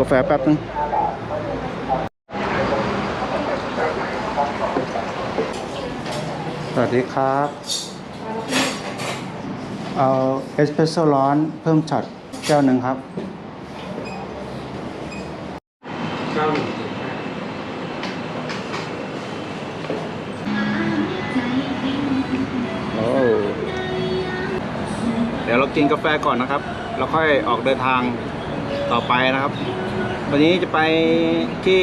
กาแฟแป๊บนึงสวัสดีครับ เอาเอสเปรสโซ่ร้อนเพิ่มช็อตแก้วหนึ่งครับเก้าหนึ่งถึงห้าโอ้เดี๋ยวเรากินกาแฟก่อนนะครับ แล้วค่อยออกเดินทาง ต่อไปนะครับ วันนี้จะไปที่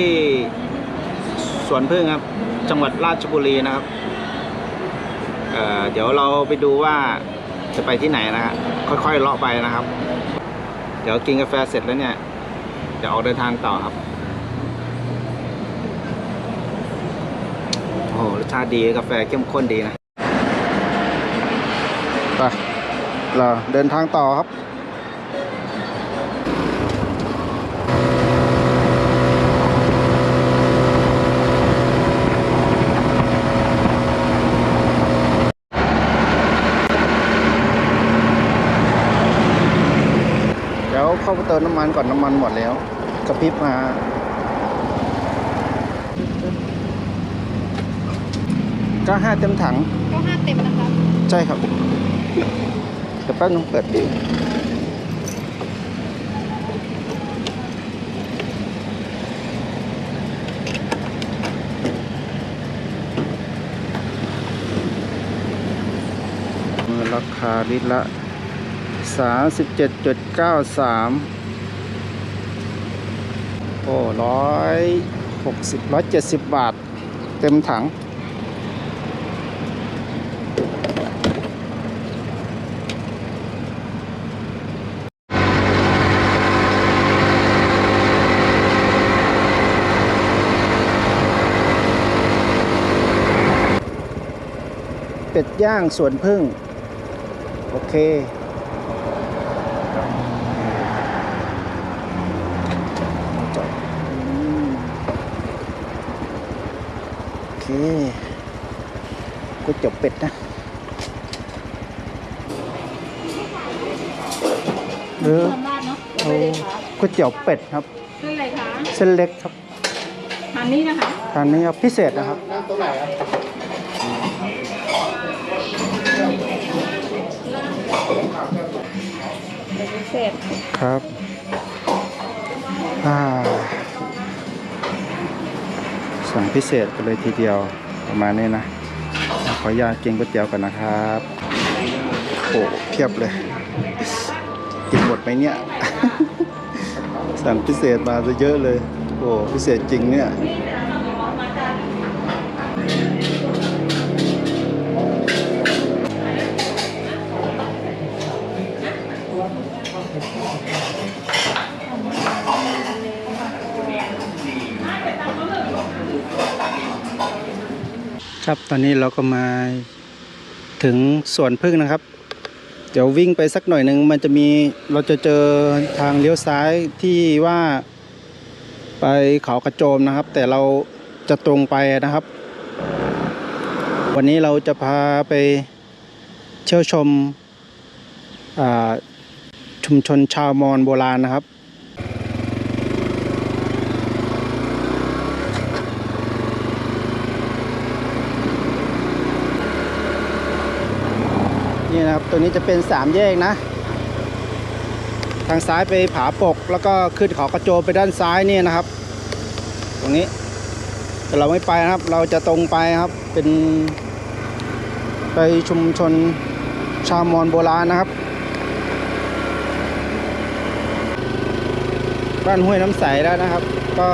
สวนพึ่งครับ จังหวัดราชบุรีนะครับเเดี๋ยวเราไปดูว่าจะไปที่ไหนนะฮะค่อยๆเลาะไปนะครับ เดี๋ยวกินกาแฟเสร็จแล้วเนี่ยจะออกเดินทางต่อครับโอ้รสชาติดีกาแฟเข้มข้นดีนะไปเราเดินทางต่อครับ เดี๋ยวเข้าไปเติมน้ำมันก่อนน้ำมันหมดแล้วกระพริบมาก็ห้าเต็มถังก็ห้าเต็มนะคะใช่ครับเดี๋ยวแป๊บนึงเปิดดูมือราคาลิตรละ 37.93 โอ้ร้อยหกสิบร้อยเจ็ดสิบบาท เต็มถัง เป็ดย่างสวนพึ่ง โอเค จอดอืม โอเคก๋วยเตี๋ยวเป็ดนะหรือทำราดเนาะเอาก๋วยเตี๋ยวเป็ดครับเส้นอะไรคะเส้นเล็กครับทานนี้นะคะทานนี้ครับพิเศษนะครับพิเศษครับอ่า สั่งพิเศษกันเลยทีเดียวประมาณนี้นะ ขออนุญาตกินก๋วยเตี๋ยวกันนะครับโอ้เพียบเลยกินหมดไหมเนี่ย สั่งพิเศษมาซะเยอะเลย โอ้พิเศษจริงเนี่ย ครับตอนนี้เราก็มาถึงสวนพึ่งนะครับ เดี๋ยววิ่งไปสักหน่อยหนึ่งมันจะมีเราจะเจอทางเลี้ยวซ้ายที่ว่า ไปเขากระโจมนะครับ แต่เราจะตรงไปนะครับ วันนี้เราจะพาไปเที่ยวชมชุมชนชาวมอญโบราณนะครับ นี่นะครับ ตัวนี้จะเป็นสามแยกนะ ทางซ้ายไปผาปก แล้วก็ขึ้นเขากระโจมไปด้านซ้ายนี่นะครับ ตรงนี้ แต่เราไม่ไปนะครับ เราจะตรงไปครับ เป็นไปชุมชนชาวมอญโบราณนะครับ บ้านห้วยน้ำใสแล้วนะครับ ก็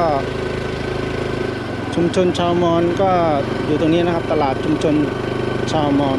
ชุมชนชาวมอญก็อยู่ตรงนี้นะครับ ตลาดชุมชนชาวมอญ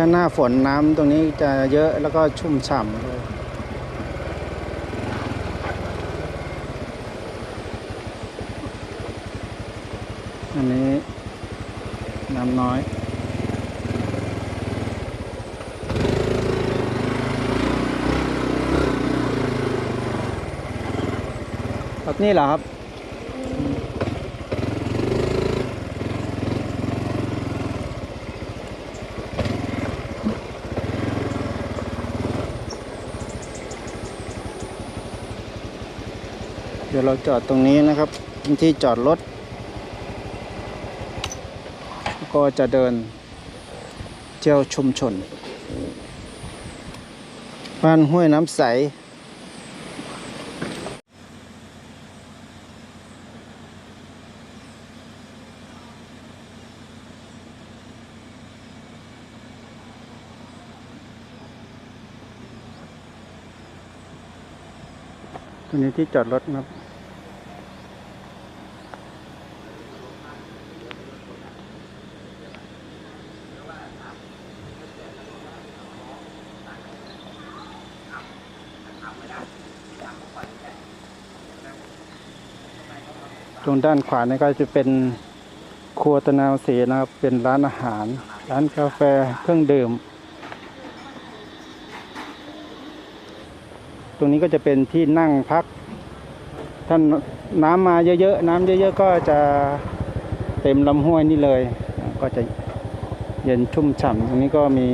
ถ้าหน้าฝนน้ำตรงนี้จะเยอะแล้วก็ชุ่มฉ่ำเลยอันนี้น้ำน้อยครับนี่เหรอครับ ดี๋ยวเราจอดตรงนี้นะครับที่จอดรถ ก็จะเดินเที่ยวชุมชน บ้านห้วยน้ำใสตรงนี้ที่จอดรถนะครับ รงด้านขวานี่ก็จะเป็นครัวตะนาวศรีนะครับเป็นร้านอาหาร ร้านกาแฟเครื่องดื่ม ตรงนี้ก็จะเป็นที่นั่งพักท่านน้ำมาเยอะๆน้ำเยอะ ๆ ก็จะเต็มลำห้วยนี่เลย ก็จะเย็นชุ่มฉ่ำตรงนี้ก็มี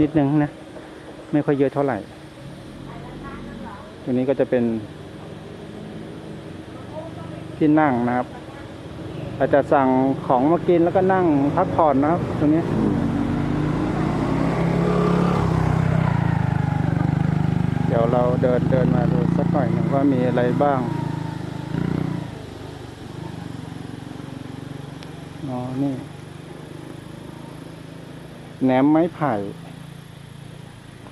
นิดนึงนะ ไม่ค่อยเยอะเท่าไหร่ ตรงนี้ก็จะเป็น ที่นั่งนะครับ อาจจะสั่งของมากินแล้วก็นั่งพักผ่อนนะครับ ตรงนี้เดี๋ยวเราเดินเดินมาดูสักหน่อยหนึ่งว่ามีอะไรบ้างอ๋อนี่แหนมไม้ไผ่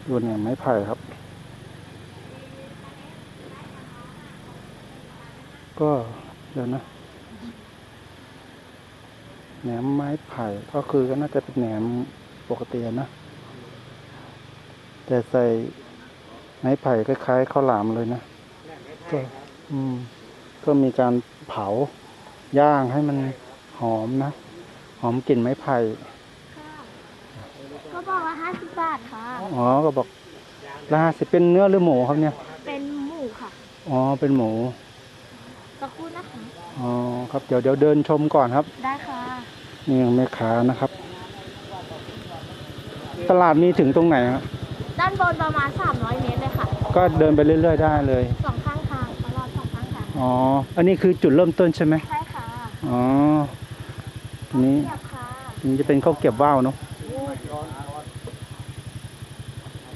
ดูแหนมไม้ไผ่ครับก็ เดี๋ยวนะแหนมไม้ไผ่ก็คือก็น่าจะเป็นแหนมปกติอะนะ แต่ใส่ไม้ไผ่คล้ายๆข้าวหลามเลยนะก็อืม ก็มีการเผาย่างให้มันหอมนะ หอมกลิ่นไม้ไผ่ก็บอกว่าห้าสิบบาทค่ะ อ๋อ ก็บอกละห้าสิบเป็นเนื้อหรือหมูครับเนี่ย เป็นหมูค่ะ อ๋อ เป็นหมู สักครู่นะคะอ๋อครับเดี๋ยวเดี๋ยวเดินชมก่อนครับ ได้ค่ะนี่แม่ค้านะครับ ตลาดมีถึงตรงไหนครับด้านบนประมาณ 300 เมตรเลยค่ะ ก็เดินไปเรื่อย ๆ ได้เลยสองข้างทางตลอดสองข้างทางอ๋ออันนี้คือจุดเริ่มต้นใช่ไหมใช่ค่ะอ๋อตรงนี้เทียบค่ะมันจะเป็นข้าวเกรียบว่าวเนาะ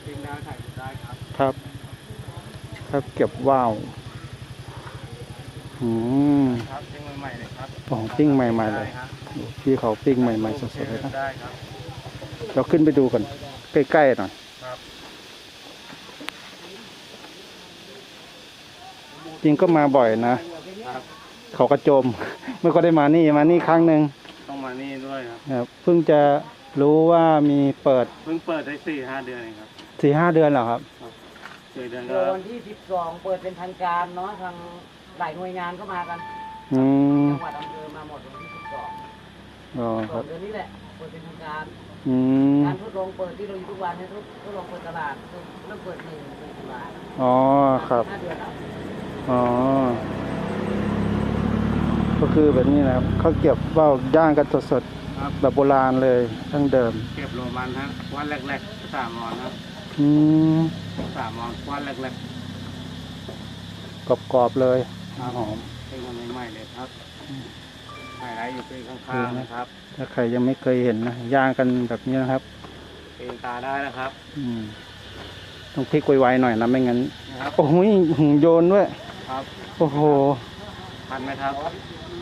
จริงนะถ่ายได้ครับ ครับข้าวเกรียบว่าว อืมครับจริงใหม่ๆเลยครับของปิ้งใหม่ๆเลยได้ครับดูพี่เขาปิ้งใหม่ๆสดๆเลยนะได้ครับ เราขึ้นไปดูกันใกล้ๆหน่อยครับ จริงก็มาบ่อยนะครับ เขากระโจมไม่ก็ได้มานี่มานี่ครั้งหนึ่งต้องมานี่ด้วยครับครับเพิ่งจะรู้ว่ามีเปิดเพิ่งเปิดได้สี่ห้าเดือนเองครับสี่ห้าเดือนแล้วครับ สี่เดือนเดี๋ก็ยววันที่ 12 เปิดเป็นทางการเนาะทาง หลายหน่วยงานก็มากันอืมจังหวัดอำเภอมาหมดวันที่12อ๋อสคอรังบเดือนนี้แหละเปิดเป็นทางการอืมการทดลองเปิดที่เราอยู่ทุกวันให้ทดทดลองเปิดตลาดเริ่มเปิดหนึ่งเป็นตุลาอ๋อครับ ห้าเดือนแล้วอ๋อ ก็คือแบบนี้นะครับเขาวเก็บว่าวย่างกันสดครับ ๆแบบโบราณเลยทั้งเดิม เก็บโรมันฮะวันแรกๆสามมอนครับอืมสามมอนวันแรกกรอบๆเลย ๆครับหอมเพิ่งมาใหม่ๆเลยครับไฮไลท์อยู่ที่ข้างๆนะครับ ถ้าใครยังไม่เคยเห็นนะย่างกันแบบนี้นะครับเองตาได้นะครับ อืมต้องพลิกไวๆหน่อยนะไม่งั้นนะครับโอ้โหหโยนด้วยครับโอ้โหทันไหมครับ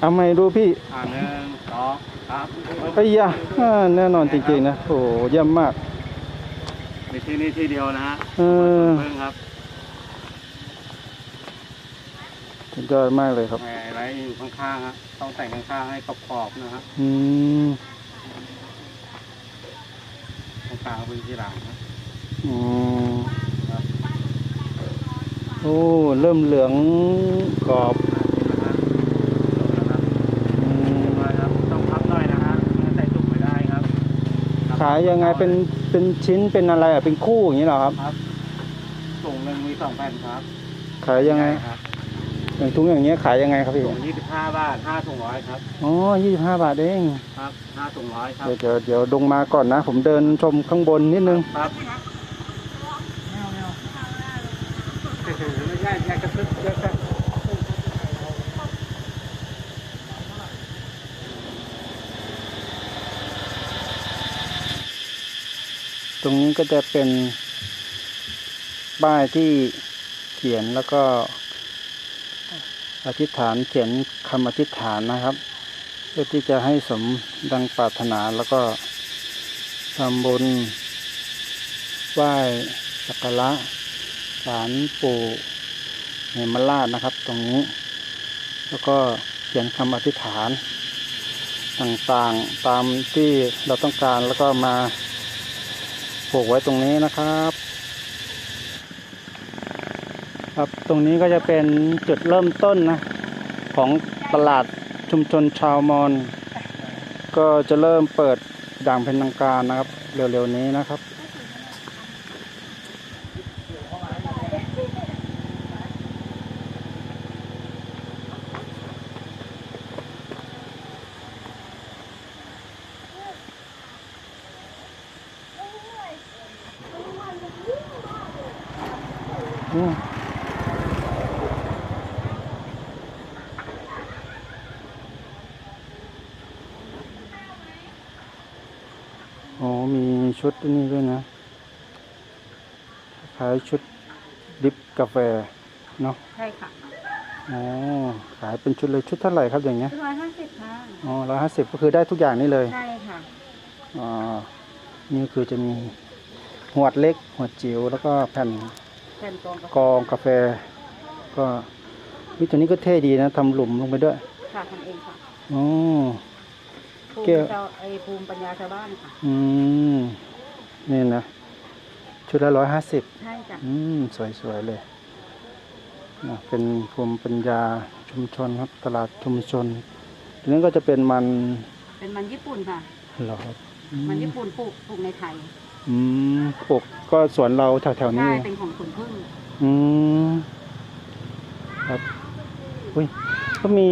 เอาไม่ดูพี่อ่าหนึ่งสองครับไอ้ยะอ่าแน่นอนจริงๆนะโอ้โหเยี่ยมมากมีที่นี่ที่เดียวนะฮะเออเพิ่งครับ สุดยอดมากเลยครับไฮไลท์อยู่ข้างๆฮะต้องแต่งข้างๆให้กรอบๆนะฮะอืมตรงกลางเป็นที่หลังครับอืมโอ้เริ่มเหลืองกรอบอืมมาครับต้องพับหน่อยนะฮะไม่งั้นใส่ถุงไม่ได้ครับขายยังไงเป็นเป็นชิ้นเป็นอะไรอะเป็นคู่อย่างนี้เหรอครับ ครับถุงหนึ่งมีสองแผ่นครับ ขายยังไง ครับ อย่างถุงอย่างเงี้ยขายยังไงครับพี่ถุงยี่สิบห้าบาทห้าถุงร้อยครับ อ๋อยี่สิบห้าบาทเอง ครับห้าถุงร้อยครับ เดี๋ยวเดี๋ยวเดี๋ยวลงมาก่อนนะ ผมเดินชมข้างบนนิดนึง ครับไม่ใช่อยากจะซื้อเยอะครับตรงนี้ก็จะเป็นป้ายที่เขียนแล้วก็ อธิษฐานเขียนคำอธิษฐานนะครับ เพื่อที่จะให้สมดังปรารถนาแล้วก็ทำบุญไหว้สักการะศาลปู่เหมราชนะครับ ตรงนี้ แล้วก็เขียนคำอธิษฐาน ต่างๆตามที่เราต้องการแล้วก็มาปลูกไว้ตรงนี้นะครับ ครับ ตรงนี้ก็จะเป็นจุดเริ่มต้นนะ ของตลาดชุมชนชาวมอญก็จะเริ่มเปิดด่างเป็นทางการนะครับ เร็วๆนี้นะครับ อืมอ๋อ มี ชุดนี่ด้วยนะขายชุดดิบกาแฟเนาะใช่ค่ะอ๋อขายเป็นชุดเลยชุดเท่าไหร่ครับอย่างเงี้ยร้อยห้าสิบค่ะอ๋อร้อยห้าสิบก็คือได้ทุกอย่างนี่เลยใช่ค่ะอ๋อนี่คือจะมีหัวดเล็กหัวดจิ๋วแล้วก็แผ่นแผ่นกองกรองกาแฟ ก็วิตัวนี้ก็เท่ดีนะทำหลุมลงไปด้วยค่ะทำเองค่ะอ๋อภูแก้มิวเจ้าไอภูมิปัญญาชาวบ้านค่ะ อืม นี่นะ ชุดละร้อยห้าสิบใช่จ้ะอืม สวย ๆ เลยนะเป็นภูมิปัญญาชุมชนครับ ตลาดชุมชนทีนี้ก็จะเป็นมันเป็นมันญี่ปุ่นค่ะ เหรอครับอืมันมญี่ปุ่นปลูกปลูกในไทยอืมปลูกก็สวนเราแถวๆนี้ใช่เป็นของสวนพึ่งอืมครับอุ้ยก็มี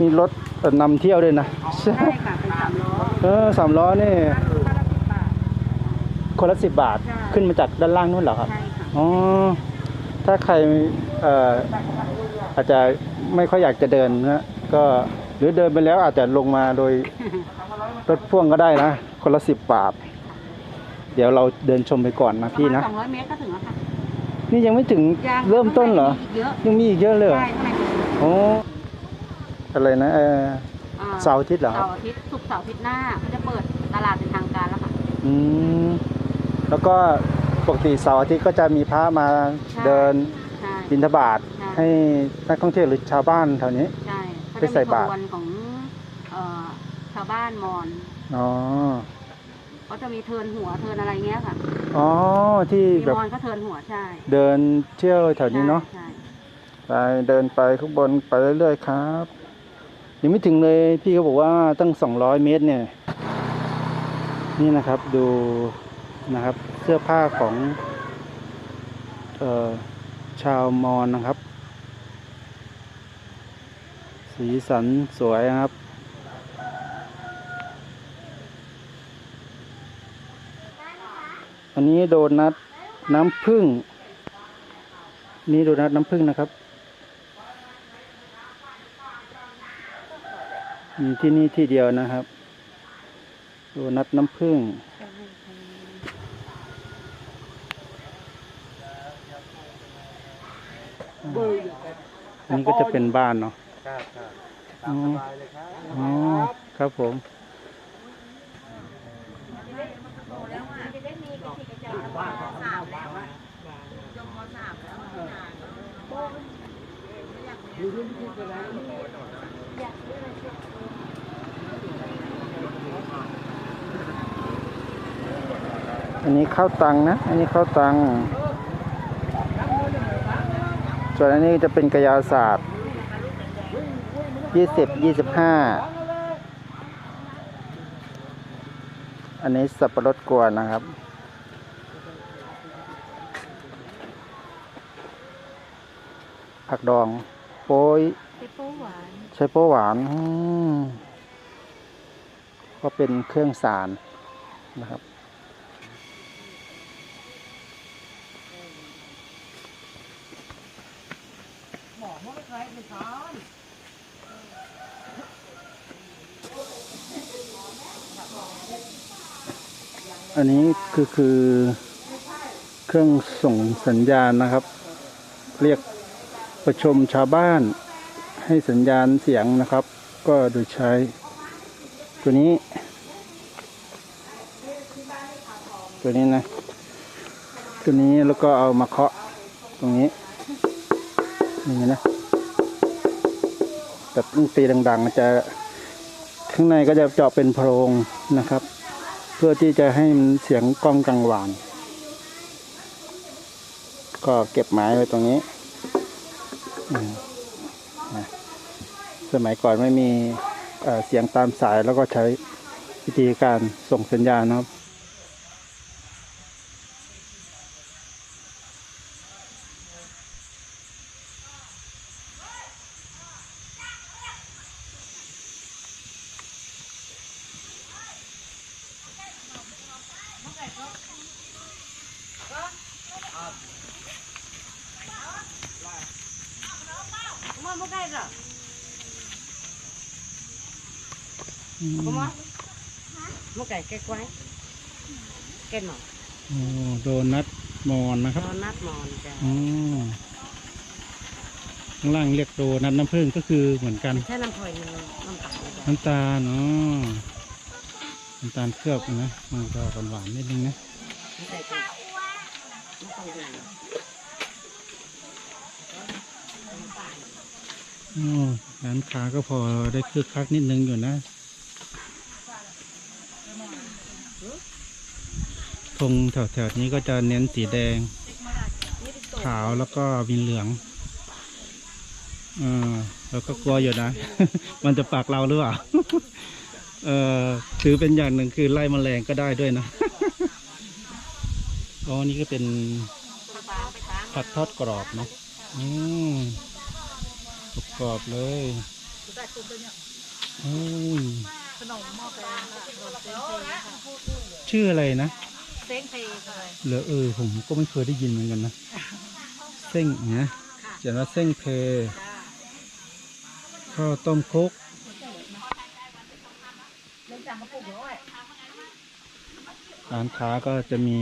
มีรถเอ่อนำเที่ยวด้วยนะ ใช่ค่ะเป็นสามล้อ เออสามล้อนี่ค่าละสิบบาท คนละสิบบาท ใช่ ขึ้นมาจากด้านล่างนู่นเหรอครับ ใช่ค่ะอ๋อ ถ้าใครเอ่ออาจจะไม่ค่อยอยากจะเดินนะก็หรือเดินไปแล้วอาจจะลงมาโดยรถพ่วงก็ได้นะ คนละสิบบาท เดี๋ยวเราเดินชมไปก่อนนะพี่นะ สองร้อยเมตรก็ถึงแล้วค่ะนี่ยังไม่ถึงยังเริ่มต้นเหรอ ข้างใมีอีกเยอะยังมีอีกเยอะเลยเหรอใช่ข้างในมีอีกเยอะโอ้อะไรนะเอออ่เสาร์อาทิตย์เหรอครับ เสาร์อาทิตย์ศุกร์เสาร์อาทิตย์หน้าเขาจะเปิดตลาดเป็นทางการแล้วค่ะ อืม แล้วก็ปกติเสาร์อาทิตย์ก็จะมีพระมาใช่ เดินใช่ บิณฑบาตใช่ ให้นักท่องเที่ยวหรือชาวบ้านแถวนี้ ใช่เขาไปจะใส่มีขบาตร บวนของเอ่อชาวบ้านมอญอ๋อเขาจะมีเทิร์นหัวเทิร์นอะไรเงี้ยค่ะอ๋อที่มีแบบมอญก็เทิร์นหัวใช่เดินเที่ยวแถวนี้เนาะใช่ไปเดินไปข้างบนไปเรื่อยๆครับ ยังไม่ถึงเลยพี่เขาบอกว่าตั้งสองร้อยเมตรเนี่ย นี่นะครับดู นะครับ เสื้อผ้าของออชาวมอญนะครับ สีสันสวยนะครับ อันนี้โดนัทน้ำผึ้งนี่โดนัทน้ำผึ้งนะครับมีที่นี่ที่เดียวนะครับ โดนัทน้ำผึ้ง อันนี้ก็จะเป็นบ้านเนาะครับครับอ๋อสบายเลยครับอ๋อครับผมออันนี้ข้าวตังนะ อันนี้ข้าวตัง ส่วนอันนี้จะเป็นกระยาศาสตร์ยี่สิบยี่สิบห้าอันนี้สับปะรดกวนนะครับ ผักดองโป้ยเปโป้หวานใช้โป้หวานอืมก็เป็นเครื่องสารนะครับ บอกว่าไม่เคยเป็นซ้อน อันนี้คือคือเครื่องส่งสัญญาณนะครับ เรียกประชุมชาวบ้าน ให้สัญญาณเสียงนะครับ ก็โดยใช้ ตัวนี้ ตัวนี้นะ ตัวนี้แล้วก็เอามาเคาะตรงนี้นี่นะแต่ต้องตีดังๆจะข้างในก็จะเจาะเป็นโพรงนะครับ เพื่อที่จะให้มันเสียงกล้องกังวาน ก็เก็บไม้ไว้ตรงนี้ สมัยก่อนไม่มีเอ่อเสียงตามสายแล้วก็ใช้วิธีการส่งสัญญาณนะครับ มันไม่ได้หรอก อืมผมว่ามันไก่แก้กไว้แก้หน่อยโอ้โดนัทมอนนะครับตอนนัดนอนจ้ะอ๋อข้างล่างเรียกโดนัทน้ำผึ้งก็คือเหมือนกันใช้น้ำพลอยน้ำตาลจ้ะน้ำตาลเนาะน้ำตาลเคลือบนะมันก็หวานๆนิดนึงนะไม่ใส่ตัวไม่ต้องดูโอ้ร้านค้าก็พอได้คึกคักนิดนึงอยู่นะ ธงแถวๆนี้ก็จะเน้นสีแดง ขาวแล้วก็มีเหลืองเออแล้วก็กลัวอยู่นะ มันจะปากเราหรือเปล่า เออถือเป็นอย่างหนึ่งคือไล่แมลงก็ได้ด้วยนะอ๋อนี่ก็เป็นผัดทอดกรอบเนาะอืมกรอบเลยอืมชื่ออะไรนะ เลยเหลือเออผมก็ไม่เคยได้ยินเหมือนกันนะเส้งนะเขียนว่าเส้งเพข้าวต้มคลุกเล่นจังกระปุกด้วยร้านค้าก็จะมี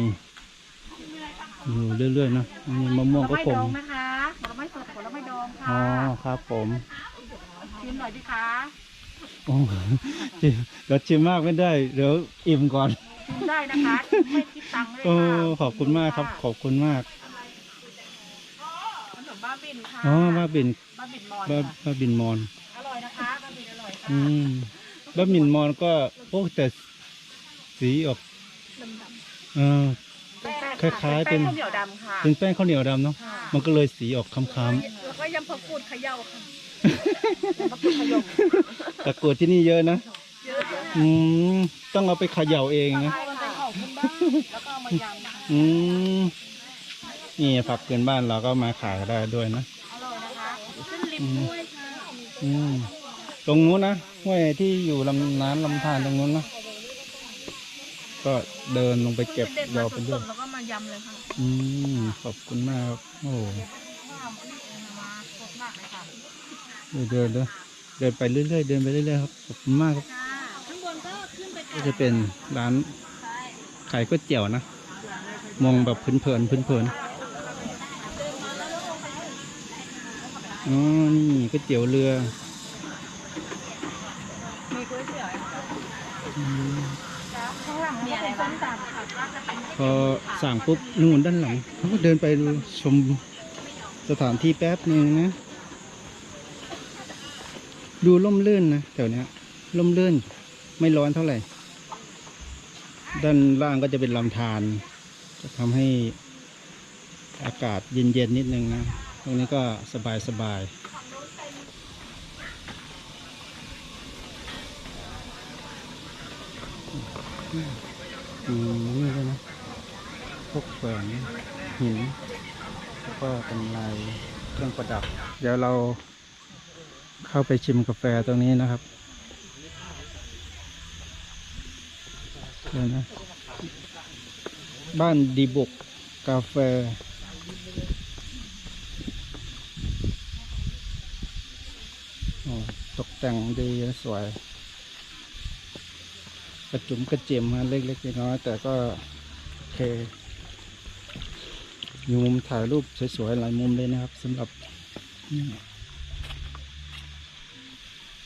อยู่เรื่อยๆนะมีมะม่วงก็ไม่คดงองนะคะผลไม้สดผลไม้ดองค่ะอ๋อครับผมชิมหน่อยดิคะโอ้ชิมเดี๋ยวชิมมากไม่ได้ เดี๋ยวอิ่มก่อนชิม ได้นะคะไม่คิดตังค์เลยโอ้ค่ะขอบคุณมากครับ ขอบคุณมากขนมบ้าบินค่ะอ๋อบ้าบินบ้าบินมอนบ้าค่ะบ้าบินมอน อร่อยนะคะบ้าบินอร่อยค่ะอืมบ้าบินมอนก็ โอ้แต่สีออกเออคล้ายๆเป็น แป้งข้าวเหนียวดำค่ะเป็นแป้งข้าวเหนียวดำเนาะค่ะมันก็เลยสีออกคล้ำแล้วก็ยำผักกูดเขย่าค่ะยำผักกูดเขย่าๆแต่กรวดที่นี่เยอะนะเยอะค่ะอืมต้องเอาไปเขย่าเองนะใช่มันเป็นของคุณบ้าน แล้วก็เอามายำค่ะอืมนี่ผักเกินบ้านเราก็มาขายได้ด้วยนะ อร่อยนะคะขึ้นริมด้วยค่ะอืมตรงนู้นนะห้วยที่อยู่ลำน้ำลำธารตรงนู้นนะก็เดินลงไปเก็บเด็ดยมาอไปสด้วยดๆแล้วก็มายำเลยค่ะอืมขอบคุณมากครับโอ้ข้าวนี่เองมาสดมากเลยค่ะเดินเดินเดินเดินไปเรื่อยๆเดินไปเรื่อยๆครับขอบคุณมากครับ ข้างบนก็ขึ้นไปก็จะเป็นร้าน ขายก๋วยเตี๋ยวนะ มองแบบเพลินเพลินอ๋อ นี่ก๋วยเตี๋ยวเรือมีก๋วยเตี๋ยวอือพอสั่งปุ๊บนู่นด้านหลังเขาก็เดินไปดูชมสถานที่แป๊บหนึ่งนะ ดูร่มรื่นนะแถวนี้ยร่มรื่นไม่ร้อนเท่าไหร่ ด้านล่างก็จะเป็นลำธารจะทำให้อากาศเย็นๆนิดนึงนะ ตรงนี้ก็สบายๆอืมนี่ด้วยนะพวกแหวหินแล้วก็กำไรเครื่องประดับ เดี๋ยวเราเข้าไปชิมกาแฟตรงนี้นะครับ เดี๋ยวนะบ้านดีบุกกาแฟ ตกแต่งดีสวย กระจุมกระเจียมฮะเล็กๆน้อยแต่ก็โอเคมีมุมถ่ายรูปสวยๆ หลายมุมเลยนะครับสำหรับนี่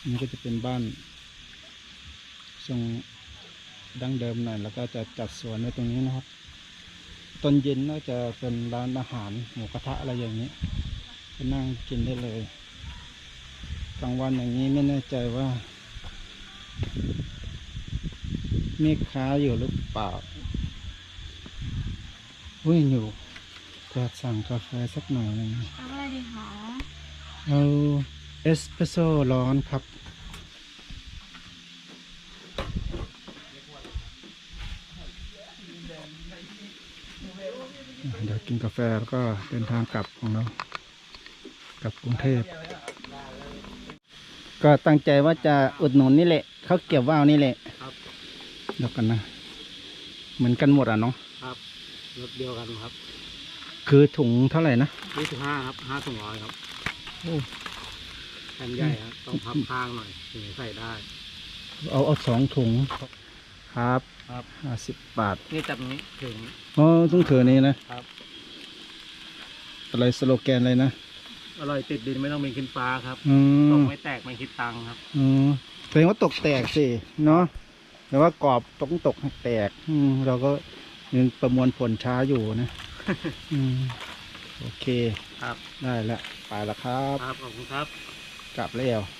นี่ก็จะเป็นบ้านทรง ดั้งเดิมหน่อยแล้วก็จะจัดสวนไว้ตรงนี้นะครับ ตอนเย็นน่าจะเป็นร้านอาหารหมูกระทะอะไรอย่างนี้ก็นั่งกินได้เลยกลางวันอย่างนี้ไม่แน่ใจว่า มีค้าอยู่หรือเปล่าอุ้ยอยู่จะสั่งกาแฟสักหน่อยหนึงเอาอะไรดีคะเอาเอสเปรสโซ่ร้อนครับ เดี๋ยว กินกาแฟแล้วก็เดินทางกลับของเรา กลับกรุงเทพ ก็ตั้งใจว่าจะอุดหนุนนี่แหละเขาวเก็บว่าวนี่แหละครับ เดี๋ยวกันนะ เหมือนกันหมดอะเนาะครับรถเดียวกันครับคือถุงเท่าไหร่นะยี่สิบห้าครับห้าถุงร้อยครับโอ้แผ่นใหญ่ครับต้องพับข้างหน่อยถึงใส่ได้ เอาเอาสองถุงครับครับ ห้าสิบบาทนี่จับนี้ถึง อ๋อต้องถือนี้นะครับ อะไรสโลแกนอะไรนะอร่อยติดดินไม่ต้องมีขึ้นฟ้าครับอืตมกไม่แตกไม่คิดตังค์ครับอืมแสดงว่าตกแตกสิเนาะแต่ว่ากรอบต้องตกให้แตก อืมเราก็ยังประมวลผลช้าอยู่นะ อืมโอเค ครับได้แล้วไปแล้วครับ ครับขอบคุณครับ กลับแล้วครับ